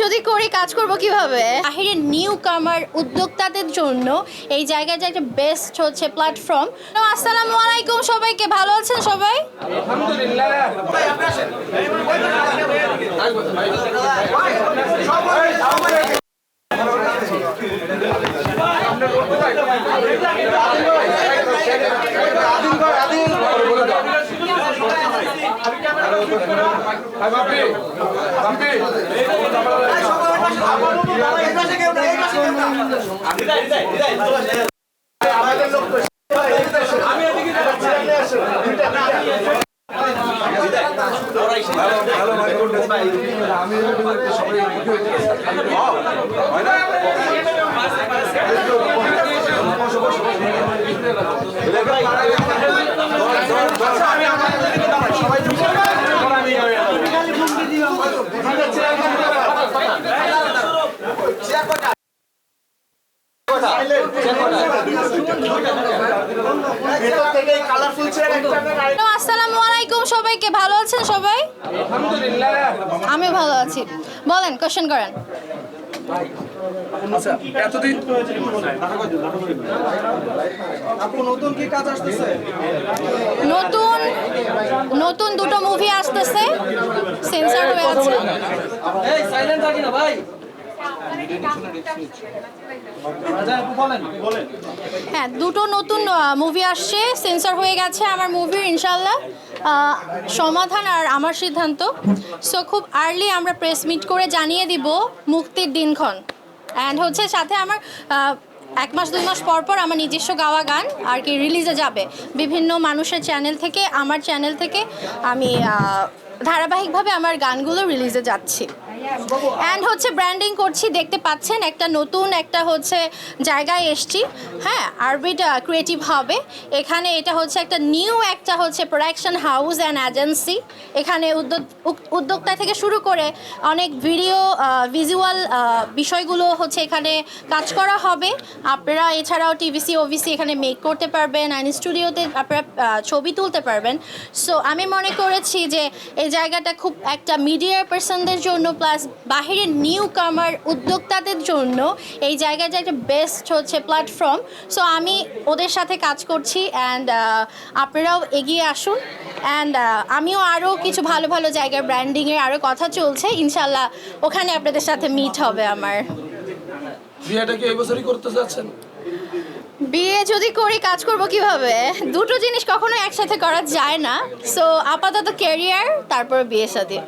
যদি করি কাজ করব কীভাবে? বাহিরের নিউ কামার উদ্যোক্তাদের জন্য এই জায়গাটা একটা বেস্ট হচ্ছে প্ল্যাটফর্ম আসসালামু আলাইকুম সবাইকে ভালো আছেন সবাই? আমি সবাই হয় না আসসালামু আলাইকুম সবাইকে ভালো আছেন সবাই? আমি ভালো আছি। বলেন কোশ্চেন করেন। আচ্ছা এতদিন নতুন কি কাজ আসতেছে? নতুন নতুন দুটো মুভি আসতেছে। সেন্সার হয়ে আছে। এই সাইলেন্ট থাকি না ভাই। হ্যাঁ দুটো নতুন মুভি আসছে সেন্সর হয়ে গেছে আমার মুভির ইনশাল্লাহ সমাধান আর আমার সিদ্ধান্ত। সো খুব আর্লি আমরা প্রেস মিট করে জানিয়ে দিব মুক্তির দিনক্ষণ। অ্যান্ড হচ্ছে সাথে আমার এক মাস, দুই মাস পর পর আমার নিজস্ব গাওয়া গান আর কি রিলিজে যাবে। বিভিন্ন মানুষের চ্যানেল থেকে, আমার চ্যানেল থেকে আমি ধারাবাহিকভাবে আমার গানগুলো রিলিজে যাচ্ছি। অ্যান্ড হচ্ছে ব্র্যান্ডিং করছি, দেখতে পাচ্ছেন, একটা নতুন একটা হচ্ছে জায়গায় এসছি। হ্যাঁ আরবিট ক্রিয়েটিভ হবে। এখানে এটা হচ্ছে একটা নিউ একটা হচ্ছে প্রোডাকশন হাউস অ্যান্ড এজেন্সি এখানে উদ্যোক্তা থেকে শুরু করে অনেক ভিডিও ভিজুয়াল বিষয়গুলো হচ্ছে এখানে কাজ করা হবে। আপনারা এছাড়াও টিভিসি ওভিসি এখানে মেক করতে পারবেন অ্যান্ড স্টুডিওতে আপনারা ছবি তুলতে পারবেন। সো আমি মনে করেছি যে এই জায়গাটা খুব একটা মিডিয়া পার্সনদের জন্য প্লাস বাহিরের নিউ কামার উদ্যোক্তাদের জন্য এই জায়গাটা একটা বেস্ট হচ্ছে প্ল্যাটফর্ম সো আমি ওদের সাথে কাজ করছি অ্যান্ড আপনারাও এগিয়ে আসুন অ্যান্ড আমিও আরও কিছু ভালো ভালো জায়গার ব্র্যান্ডিংয়ের আরও কথা চলছে ইনশাল্লাহ ওখানে আপনাদের সাথে মিট হবে আমার। বিয়েটা কি এই বছরই করতে যাচ্ছেন? বিয়ে যদি করি কাজ করব কীভাবে? দুটো জিনিস কখনো একসাথে করা যায় না সো আপাতত ক্যারিয়ার তারপর বিয়ে শাদী